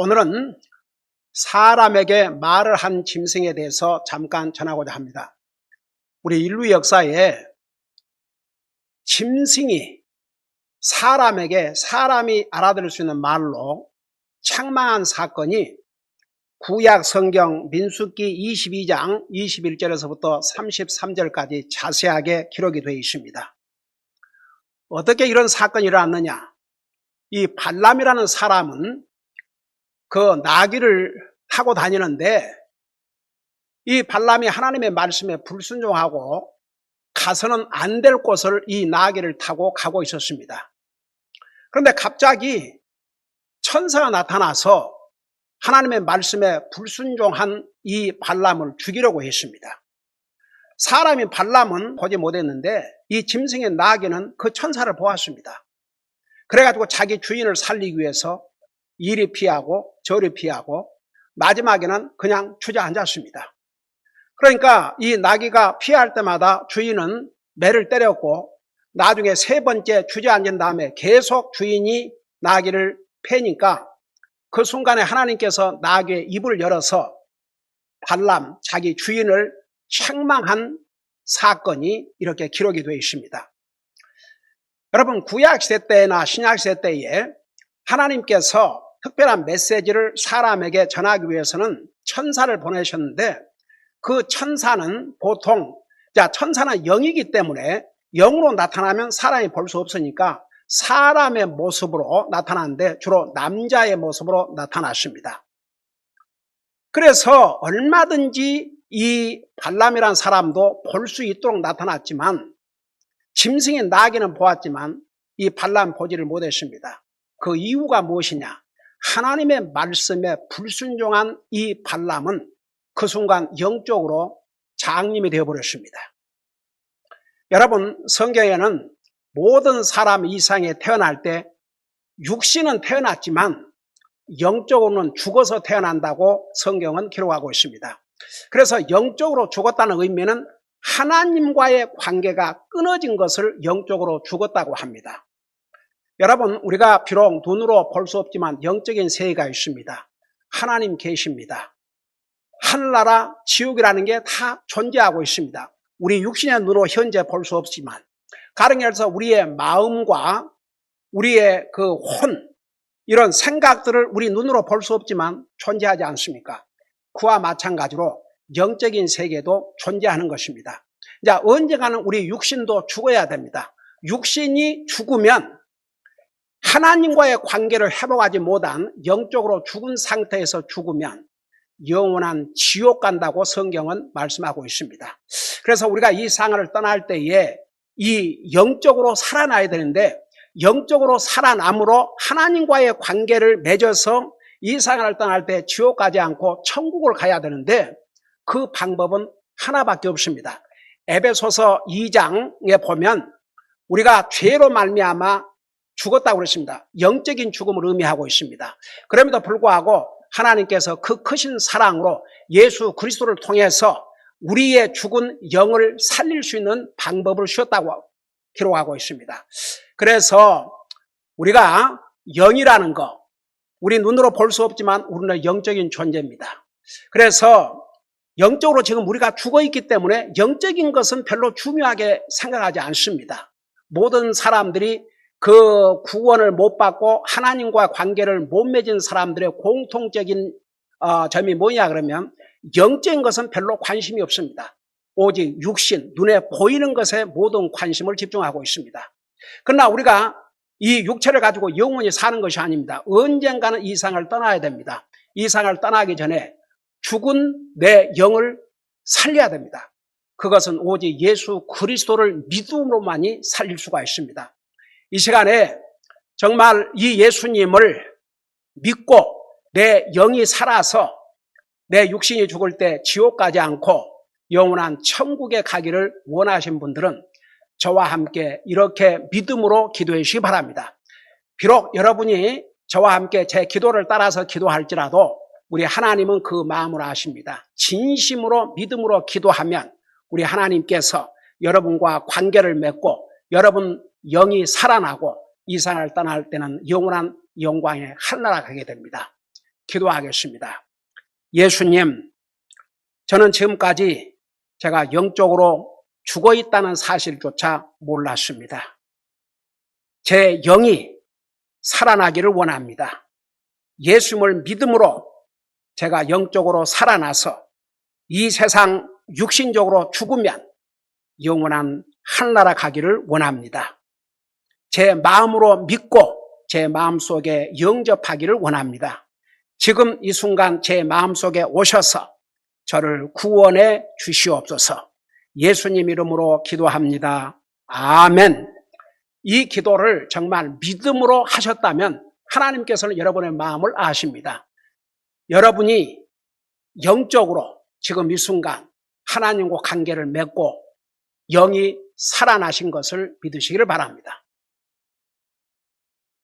오늘은 사람에게 말을 한 짐승에 대해서 잠깐 전하고자 합니다. 우리 인류 역사에 짐승이 사람에게 사람이 알아들을 수 있는 말로 창망한 사건이 구약 성경 민수기 22장 21절에서부터 33절까지 자세하게 기록이 되어 있습니다. 어떻게 이런 사건이 일어났느냐? 이 발람이라는 사람은 그 나귀를 타고 다니는데 이 발람이 하나님의 말씀에 불순종하고 가서는 안 될 곳을 이 나귀를 타고 가고 있었습니다. 그런데 갑자기 천사가 나타나서 하나님의 말씀에 불순종한 이 발람을 죽이려고 했습니다. 사람이 발람은 보지 못했는데 이 짐승의 나귀는 그 천사를 보았습니다. 그래가지고 자기 주인을 살리기 위해서 이리 피하고 저리 피하고 마지막에는 그냥 주저앉았습니다. 그러니까 이 나귀가 피할 때마다 주인은 매를 때렸고 나중에 세 번째 주저앉은 다음에 계속 주인이 나귀를 패니까 그 순간에 하나님께서 나귀의 입을 열어서 발람 자기 주인을 책망한 사건이 이렇게 기록이 되어 있습니다. 여러분 구약 시대 때나 신약 시대 때에 하나님께서 특별한 메시지를 사람에게 전하기 위해서는 천사를 보내셨는데 그 천사는 보통 자 천사는 영이기 때문에 영으로 나타나면 사람이 볼 수 없으니까 사람의 모습으로 나타나는데 주로 남자의 모습으로 나타났습니다. 그래서 얼마든지 이 발람이란 사람도 볼 수 있도록 나타났지만 짐승의 나귀는 보았지만 이 발람 보지를 못했습니다. 그 이유가 무엇이냐? 하나님의 말씀에 불순종한 이 발람은 그 순간 영적으로 장님이 되어버렸습니다. 여러분 성경에는 모든 사람 이상에 태어날 때 육신은 태어났지만 영적으로는 죽어서 태어난다고 성경은 기록하고 있습니다. 그래서 영적으로 죽었다는 의미는 하나님과의 관계가 끊어진 것을 영적으로 죽었다고 합니다. 여러분, 우리가 비록 눈으로 볼수 없지만 영적인 세계가 있습니다. 하나님 계십니다. 하늘나라, 지옥이라는 게 다 존재하고 있습니다. 우리 육신의 눈으로 현재 볼 수 없지만, 가령 해서 우리의 마음과 우리의 그 혼, 이런 생각들을 우리 눈으로 볼 수 없지만 존재하지 않습니까? 그와 마찬가지로 영적인 세계도 존재하는 것입니다. 자, 언젠가는 우리 육신도 죽어야 됩니다. 육신이 죽으면 하나님과의 관계를 회복하지 못한 영적으로 죽은 상태에서 죽으면 영원한 지옥 간다고 성경은 말씀하고 있습니다. 그래서 우리가 이 상을 떠날 때에 이 영적으로 살아나야 되는데 영적으로 살아남으로 하나님과의 관계를 맺어서 이 상을 떠날 때 지옥 가지 않고 천국을 가야 되는데 그 방법은 하나밖에 없습니다. 에베소서 2장에 보면 우리가 죄로 말미암아 죽었다고 그랬습니다. 영적인 죽음을 의미하고 있습니다. 그럼에도 불구하고 하나님께서 그 크신 사랑으로 예수 그리스도를 통해서 우리의 죽은 영을 살릴 수 있는 방법을 주셨다고 기록하고 있습니다. 그래서 우리가 영이라는 거, 우리 눈으로 볼 수 없지만 우리는 영적인 존재입니다. 그래서 영적으로 지금 우리가 죽어 있기 때문에 영적인 것은 별로 중요하게 생각하지 않습니다. 모든 사람들이 그 구원을 못 받고 하나님과 관계를 못 맺은 사람들의 공통적인 어, 점이 뭐냐 그러면 영적인 것은 별로 관심이 없습니다. 오직 육신, 눈에 보이는 것에 모든 관심을 집중하고 있습니다. 그러나 우리가 이 육체를 가지고 영원히 사는 것이 아닙니다. 언젠가는 이 상을 떠나야 됩니다. 이 상을 떠나기 전에 죽은 내 영을 살려야 됩니다. 그것은 오직 예수 그리스도를 믿음으로만이 살릴 수가 있습니다. 이 시간에 정말 이 예수님을 믿고 내 영이 살아서 내 육신이 죽을 때 지옥 가지 않고 영원한 천국에 가기를 원하신 분들은 저와 함께 이렇게 믿음으로 기도해 주시기 바랍니다. 비록 여러분이 저와 함께 제 기도를 따라서 기도할지라도 우리 하나님은 그 마음을 아십니다. 진심으로 믿음으로 기도하면 우리 하나님께서 여러분과 관계를 맺고 여러분 영이 살아나고 이 산을 떠날 때는 영원한 영광에 하늘나라 가게 됩니다. 기도하겠습니다. 예수님, 저는 지금까지 제가 영적으로 죽어 있다는 사실조차 몰랐습니다. 제 영이 살아나기를 원합니다. 예수님을 믿음으로 제가 영적으로 살아나서 이 세상 육신적으로 죽으면 영원한 하늘나라 가기를 원합니다. 제 마음으로 믿고 제 마음 속에 영접하기를 원합니다. 지금 이 순간 제 마음 속에 오셔서 저를 구원해 주시옵소서. 예수님 이름으로 기도합니다. 아멘. 이 기도를 정말 믿음으로 하셨다면 하나님께서는 여러분의 마음을 아십니다. 여러분이 영적으로 지금 이 순간 하나님과 관계를 맺고 영이 살아나신 것을 믿으시기를 바랍니다.